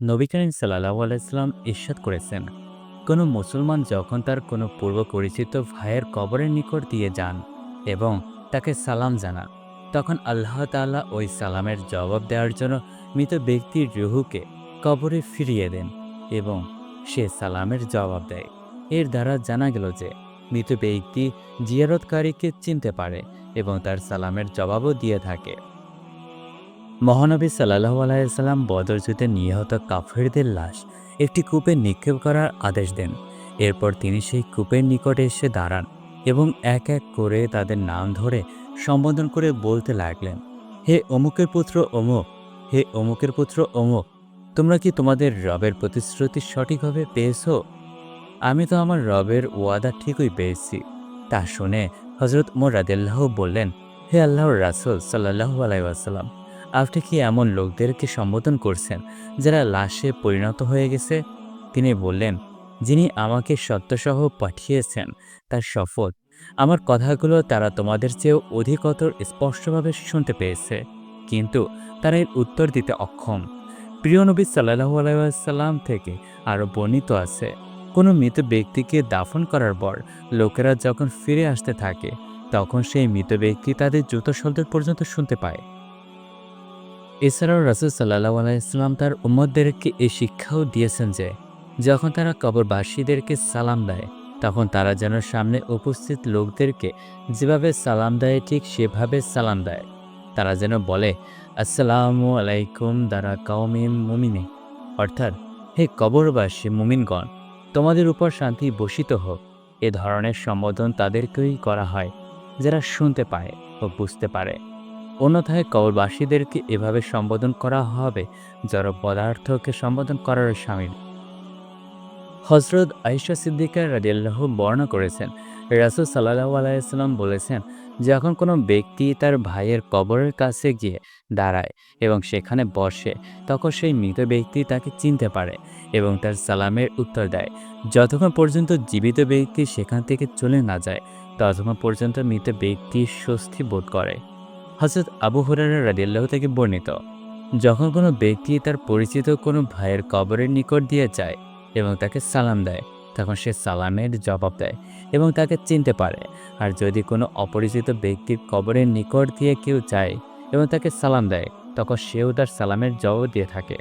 নবী করিম সাল্লাহ আলাইসাল্লাম ইস্বাদ করেছেন, কোনো মুসলমান যখন তার কোনো পূর্ব পরিচিত ভাইয়ের কবরের নিকট দিয়ে যান এবং তাকে সালাম জানান, তখন আল্লাহ তাআলা ওই সালামের জবাব দেওয়ার জন্য মৃত ব্যক্তির রুহুকে কবরে ফিরিয়ে দেন এবং সে সালামের জবাব দেয়। এর দ্বারা জানা গেল যে মৃত ব্যক্তি জিয়ারতকারীকে চিনতে পারে এবং তার সালামের জবাবও দিয়ে থাকে। মহানবী সাল্লাহ আলাইসাল্লাম বদর নিহত কাফেরদের লাশ একটি কূপে নিক্ষেপ করার আদেশ দেন। এরপর তিনি সেই কূপের নিকটে এসে দাঁড়ান এবং এক এক করে তাদের নাম ধরে সম্বোধন করে বলতে লাগলেন, হে অমুকের পুত্র অমুক হে অমুকের পুত্র অমুক তোমরা কি তোমাদের রবের প্রতিশ্রুতি সঠিকভাবে পেয়েছ? আমি তো আমার রবের ওয়াদা ঠিকই পেয়েছি। তা শুনে হজরত মোর রাদিল্লাহ বললেন, হে আল্লাহর রাসুল সাল্লাহ আলাইসাল্লাম আপনি কি এমন লোকদেরকে সম্বোধন করছেন যারা লাশে পরিণত হয়ে গেছে? তিনি বললেন, যিনি আমাকে সত্যসহ পাঠিয়েছেন তার শপথ, আমার কথাগুলো তারা তোমাদের চেয়েও অধিকতর স্পষ্টভাবে শুনতে পেয়েছে। কিন্তু তারা এর উত্তর দিতে অক্ষম। প্রিয় নবী সাল্লাহু আলাইসাল্লাম থেকে আরও বর্ণিত আছে, কোনো মৃত ব্যক্তিকে দাফন করার পর লোকেরা যখন ফিরে আসতে থাকে, তখন সেই মৃত ব্যক্তি তাদের জুতো শব্দ পর্যন্ত শুনতে পায়। এছাড়াও রাসুল সাল্লাহ আলাইসলাম তার উম্মদদেরকে এই শিক্ষাও দিয়েছেন যে, যখন তারা কবরবাসীদেরকে সালাম দেয়, তখন তারা যেন সামনে উপস্থিত লোকদেরকে যেভাবে সালাম দেয়, ঠিক সেভাবে সালাম দেয়। তারা যেন বলে, আসসালামু আলাইকুম দারা কাউমিম মুমিনে অর্থাৎ, হে কবরবাসী মুমিনগণ, তোমাদের উপর শান্তি বসিত হোক। এ ধরনের সম্বোধন তাদেরকেই করা হয়, যারা শুনতে পায় ও বুঝতে পারে। অন্যথায় কবরবাসীদেরকে এভাবে সম্বোধন করা হবে যারা পদার্থকে সম্বোধন করার সামিল। হজরত আইসা সিদ্দিকা রাজিয়াল্লাহ বর্ণনা করেছেন, রাসুল সাল্লাহ আলাইসাল্লাম বলেছেন, যখন কোনো ব্যক্তি তার ভাইয়ের কবরের কাছে গিয়ে দাঁড়ায় এবং সেখানে বসে, তখন সেই মৃত ব্যক্তি তাকে চিনতে পারে এবং তার সালামের উত্তর দেয়। যতক্ষণ পর্যন্ত জীবিত ব্যক্তি সেখান থেকে চলে না যায়, ততক্ষণ পর্যন্ত মৃত ব্যক্তি স্বস্তি বোধ করে। হজরত আবু হুরারা রাদিয়াল্লাহ থেকে বর্ণিত, যখন কোনো ব্যক্তি তার পরিচিত কোনো ভাইয়ের কবরের নিকট দিয়ে যায় এবং তাকে সালাম দেয়, তখন সে সালামের জবাব দেয় এবং তাকে চিনতে পারে। আর যদি কোনো অপরিচিত ব্যক্তির কবরের নিকট দিয়ে কেউ যায় এবং তাকে সালাম দেয়, তখন সেও তার সালামের জবাব দিয়ে থাকে।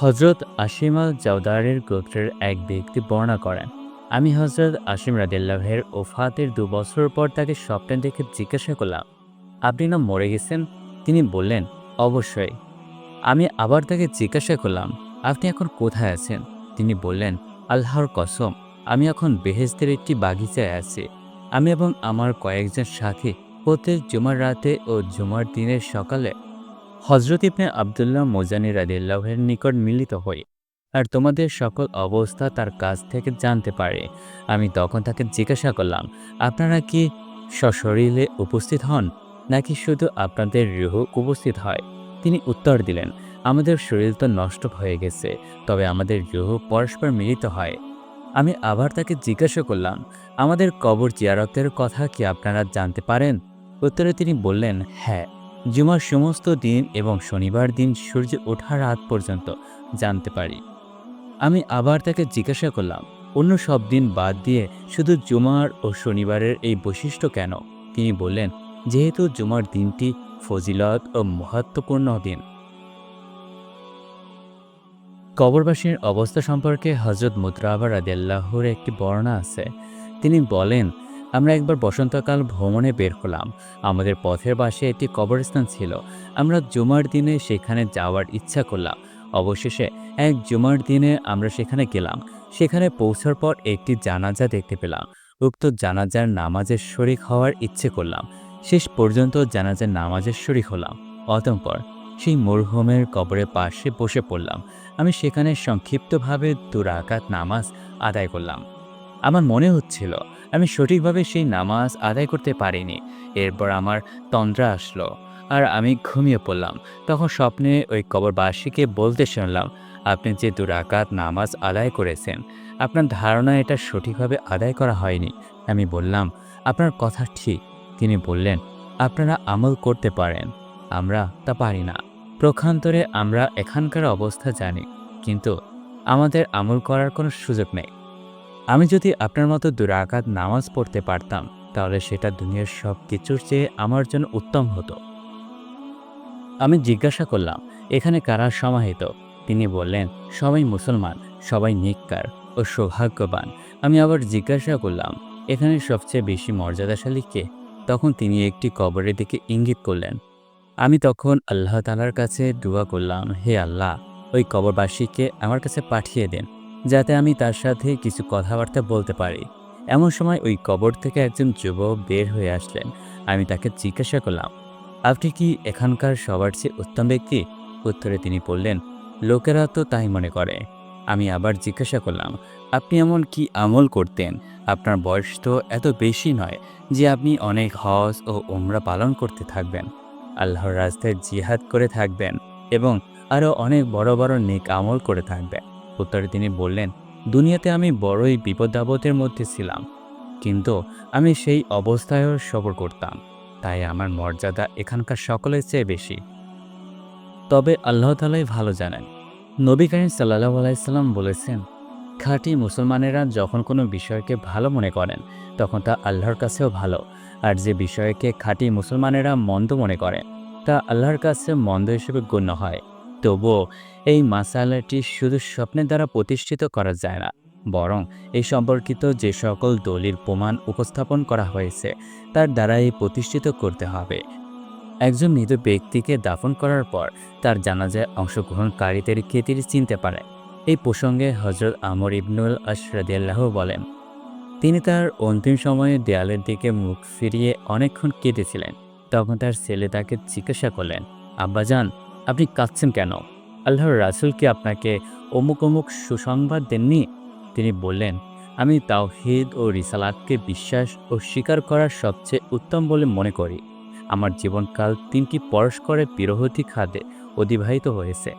হজরত আসিমাল জাউদারের গোত্রের এক ব্যক্তি বর্ণনা করেন আমি হজরত আসিম রাদিল্লাহের ওফাতের দু বছর পর তাকে স্বপ্নে দেখে জিজ্ঞাসা করলাম, আপনি না মরে গেছেন? তিনি বললেন, অবশ্যই। আমি আবার তাকে জিজ্ঞাসা করলাম, আপনি এখন কোথায় আছেন? তিনি বললেন, আল্লাহর কসম, আমি এখন বেহেস্তের একটি বাগিচায় আছি। আমি এবং আমার কয়েকজন সাথী প্রত্যেক জুমার রাতে ও জুমার দিনের সকালে হজরত ইবনে আবদুল্লাহ মোজানি রাদিল্লাহের নিকট মিলিত হই। আর তোমাদের সকল অবস্থা তার কাছ থেকে জানতে পারে। আমি তখন তাকে জিজ্ঞাসা করলাম, আপনারা কি সশরীরে উপস্থিত হন, নাকি শুধু আপনাদের রুহ উপস্থিত হয়? তিনি উত্তর দিলেন, আমাদের শরীর তো নষ্ট হয়ে গেছে, তবে আমাদের রুহ পরস্পর মিলিত হয়। আমি আবার তাকে জিজ্ঞাসা করলাম, আমাদের কবর জিয়ারতের কথা কি আপনারা জানতে পারেন? উত্তরে তিনি বললেন হ্যাঁ জুমার সমস্ত দিন এবং শনিবার দিন সূর্য ওঠার রাত পর্যন্ত জানতে পারি। আমি আবার তাকে জিজ্ঞাসা করলাম, অন্য সব দিন বাদ দিয়ে শুধু জুমার ও শনিবারের এই বৈশিষ্ট্য কেন? তিনি বললেন, যেহেতু জুমার দিনটি ফজিলত ও মহাত্মপূর্ণ দিন। কবরবাসীর অবস্থা সম্পর্কে হজরত মুদ্রাবা রাদিয়াল্লাহর একটি বর্ণনা আছে। তিনি বলেন, আমরা একবার বসন্তকাল ভ্রমণে বের হলাম। আমাদের পথের পাশে একটি কবরস্থান ছিল। আমরা জুমার দিনে সেখানে যাওয়ার ইচ্ছা করলাম। অবশেষে এক জুমার দিনে আমরা সেখানে গেলাম। সেখানে পৌঁছার পর একটি জানাজা দেখতে পেলাম। উক্ত জানাজার নামাজের শরিক হওয়ার ইচ্ছে করলাম। শেষ পর্যন্ত জানাজার নামাজের শরিক হলাম। অতঃপর সেই মরহুমের কবরের পাশে বসে পড়লাম। আমি সেখানে সংক্ষিপ্তভাবে দুরাকাত নামাজ আদায় করলাম। আমার মনে হচ্ছিল, আমি সঠিকভাবে সেই নামাজ আদায় করতে পারিনি। এরপর আমার তন্দ্রা আসলো আর আমি ঘুমিয়ে পড়লাম। তখন স্বপ্নে ওই কবরবাসীকে বলতে শুনলাম, আপনি যে দুরাকাত নামাজ আদায় করেছেন, আপনার ধারণা এটা সঠিকভাবে আদায় করা হয়নি। আমি বললাম, আপনার কথা ঠিক। তিনি বললেন, আপনারা আমল করতে পারেন, আমরা তা পারি না। প্রখান্তরে আমরা এখানকার অবস্থা জানি, কিন্তু আমাদের আমল করার কোনো সুযোগ নেই। আমি যদি আপনার মতো দুরাকাত নামাজ পড়তে পারতাম, তাহলে সেটা দুনিয়ার সব কিছুর চেয়ে আমার জন্য উত্তম হতো। আমি জিজ্ঞাসা করলাম, এখানে কারা সমাহিত? তিনি বললেন, সবাই মুসলমান, সবাই নিকার ও সৌভাগ্যবান। আমি আবার জিজ্ঞাসা করলাম, এখানে সবচেয়ে বেশি মর্যাদাশালী কে? তখন তিনি একটি কবরের দিকে ইঙ্গিত করলেন। আমি তখন আল্লাহ তালার কাছে দোয়া করলাম, হে আল্লাহ, ওই কবরবাসীকে আমার কাছে পাঠিয়ে দেন। যাতে আমি তার সাথে কিছু কথাবার্তা বলতে পারি। এমন সময় ওই কবর থেকে একজন যুবক বের হয়ে আসলেন। আমি তাকে জিজ্ঞাসা করলাম, আপনি কি এখানকার সবার চেয়ে উত্তম ব্যক্তি? উত্তরে তিনি বললেন, লোকেরা তো তাই মনে করে। আমি আবার জিজ্ঞাসা করলাম, আপনি এমন কি আমল করতেন? আপনার বয়স তো এত বেশি নয় যে আপনি অনেক হজ ও ওমরা পালন করতে থাকবেন। আল্লাহর রাস্তায় জিহাদ করে থাকবেন এবং আরও অনেক বড় বড় নেক আমল করে থাকবেন। উত্তরে তিনি বললেন, দুনিয়াতে আমি বড়ই বিপদ আপদের মধ্যে ছিলাম, কিন্তু আমি সেই অবস্থায়ও সবর করতাম, তাই আমার মর্যাদা এখানকার সকলের চেয়ে বেশি। তবে আল্লাহ তালাই ভালো জানেন। নবী করিম সাল্লাহ আলাইসাল্লাম বলেছেন, খাঁটি মুসলমানেরা যখন কোনো বিষয়কে ভালো মনে করেন, তখন তা আল্লাহর কাছেও ভালো, আর যে বিষয়কে খাঁটি মুসলমানেরা মন্দ মনে করেন তা আল্লাহর কাছে মন্দ হিসেবে গণ্য হয়। তবুও এই মাসালাটি শুধু স্বপ্নের দ্বারা প্রতিষ্ঠিত করা যায় না, বরং এই সম্পর্কিত যে সকল দলিল প্রমাণ উপস্থাপন করা হয়েছে, তার দ্বারাই প্রতিষ্ঠিত করতে হবে। একজন মৃত ব্যক্তিকে দাফন করার পর তার জানাজায় অংশগ্রহণকারীদের তিনি চিনতে পারে? এই প্রসঙ্গে হজরত আমর ইবনুল আশরাদিয়াল্লাহ বলেন, তিনি তার অন্তিম সময়ে দেয়ালের দিকে মুখ ফিরিয়ে অনেকক্ষণ কেঁদেছিলেন। তখন তার ছেলে তাকে জিজ্ঞাসা করলেন, আব্বাজান আপনি কাঁদছেন কেন? আল্লাহর রাসুল কি আপনাকে অমুক অমুক সুসংবাদ দেননি? তিনি বললেন, আমি তাওহিদ ও রিসালাতকে বিশ্বাস ও স্বীকার করার সবচেয়ে উত্তম বলে মনে করি। আমার জীবনকাল তিনটি পরস্পরের বিরোধী খাদে অতিবাহিত হয়েছে।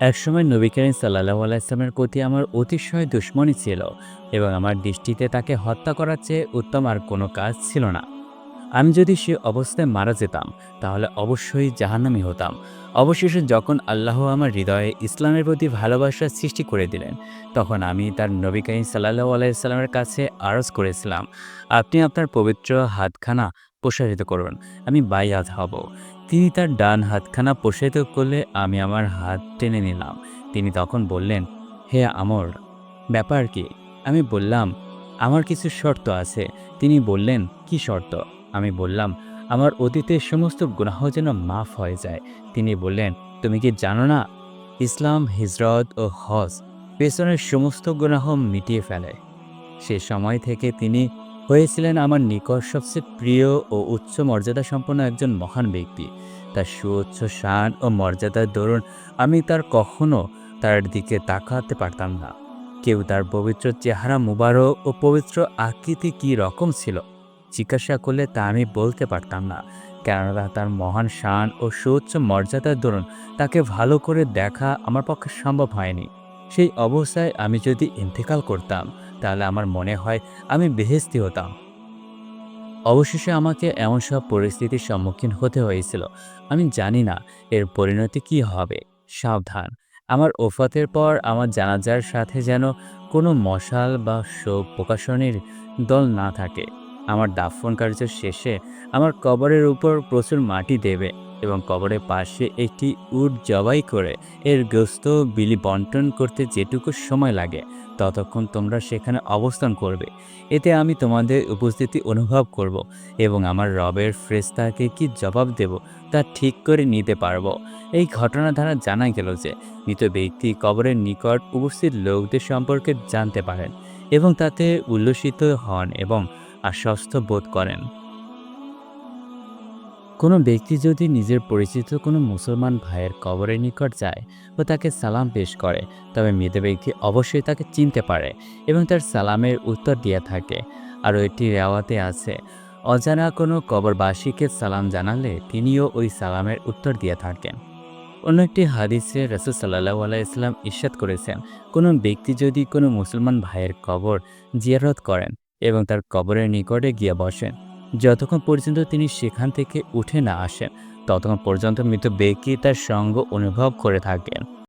একসময় নবী করিম সাল্লাহ আলাইসলামের প্রতি আমার অতিশয় দুশ্মনী ছিল এবং আমার দৃষ্টিতে তাকে হত্যা করার চেয়ে উত্তম আর কোনো কাজ ছিল না। আমি যদি সে অবস্থায় মারা যেতাম, তাহলে অবশ্যই জাহান্নামি হতাম। অবশেষে যখন আল্লাহ আমার হৃদয়ে ইসলামের প্রতি ভালোবাসা সৃষ্টি করে দিলেন, তখন আমি তার নবী করিম সাল্লাহ আলাইসাল্লামের কাছে আরজ করেছিলাম, আপনি আপনার পবিত্র হাতখানা প্রসারিত করুন, আমি বাইয়াত হব। তিনি তার ডান হাতখানা প্রসারিত করলে আমি আমার হাত টেনে নিলাম। তিনি তখন বললেন, হে আমর, ব্যাপার কি? আমি বললাম, আমার কিছু শর্ত আছে। তিনি বললেন, কি শর্ত? আমি বললাম, আমার অতীতের সমস্ত গুনাহ যেন মাফ হয়ে যায়। তিনি বললেন, তুমি কি জানো না, ইসলাম, হিজরত ও হজ পেছনের সমস্ত গুনাহ মিটিয়ে ফেলে। সে সময় থেকে তিনি হয়েছিলেন আমার নিকট সবচেয়ে প্রিয় ও উচ্চ মর্যাদা সম্পন্ন একজন মহান ব্যক্তি। তার সুউচ্চ শান ও মর্যাদার দরুন আমি তার কখনো তার দিকে তাকাতে পারতাম না। কেউ তার পবিত্র চেহারা মুবারক ও পবিত্র আকৃতি কী রকম ছিল? জিজ্ঞাসা করলে তা আমি বলতে পারতাম না। কেননা তার মহান শান ও সুউচ্চ মর্যাদার দরুন তাকে ভালো করে দেখা আমার পক্ষে সম্ভব হয়নি। সেই অবস্থায় আমি যদি ইন্তেকাল করতাম, তাহলে আমার মনে হয় আমি বেহেস্তি হতাম। অবশেষে আমাকে এমন সব পরিস্থিতির সম্মুখীন হতে হয়েছিল। আমি জানি না এর পরিণতি কি হবে। সাবধান। আমার ওফাতের পর আমার জানাজার সাথে যেন কোনো মশাল বা শোক প্রকাশনের দল না থাকে। আমার দাফন কার্য শেষে আমার কবরের উপর প্রচুর মাটি দেবে এবং কবরের পাশে একটি উট জবাই করে এর গ্রস্ত বিলি বন্টন করতে যেটুকু সময় লাগে, ততক্ষণ তোমরা সেখানে অবস্থান করবে। এতে আমি তোমাদের উপস্থিতি অনুভব করব এবং আমার রবের ফ্রেস্তাকে কি জবাব দেব তা ঠিক করে নিতে পারব। এই ঘটনা দ্বারা জানা গেল যে, মৃত ব্যক্তি কবরের নিকট উপস্থিত লোকদের সম্পর্কে জানতে পারেন এবং তাতে উল্লসিত হন এবং আশ্বস্ত বোধ করেন। কোনো ব্যক্তি যদি নিজের পরিচিত কোনো মুসলমান ভাইয়ের কবরের নিকট যায় ও তাকে সালাম পেশ করে, তবে মৃত ব্যক্তি অবশ্যই তাকে চিনতে পারে এবং তার সালামের উত্তর দিয়ে থাকে। আর এটি রেওয়াতে আছে, অজানা কোনো কবরবাসীকে সালাম জানালে তিনিও ওই সালামের উত্তর দিয়ে থাকেন। অন্য একটি হাদিসে রসুল সাল্লাহ আলাইসলাম ইস্বাদ করেছেন, কোনো ব্যক্তি যদি কোনো মুসলমান ভাইয়ের কবর জিয়ারত করেন এবং তার কবরের নিকটে গিয়ে বসেন। যতক্ষণ পর্যন্ত তিনি সেখান থেকে উঠে না আসেন, ততক্ষণ পর্যন্ত মৃত ব্যক্তি তার সঙ্গ অনুভব করে থাকেন।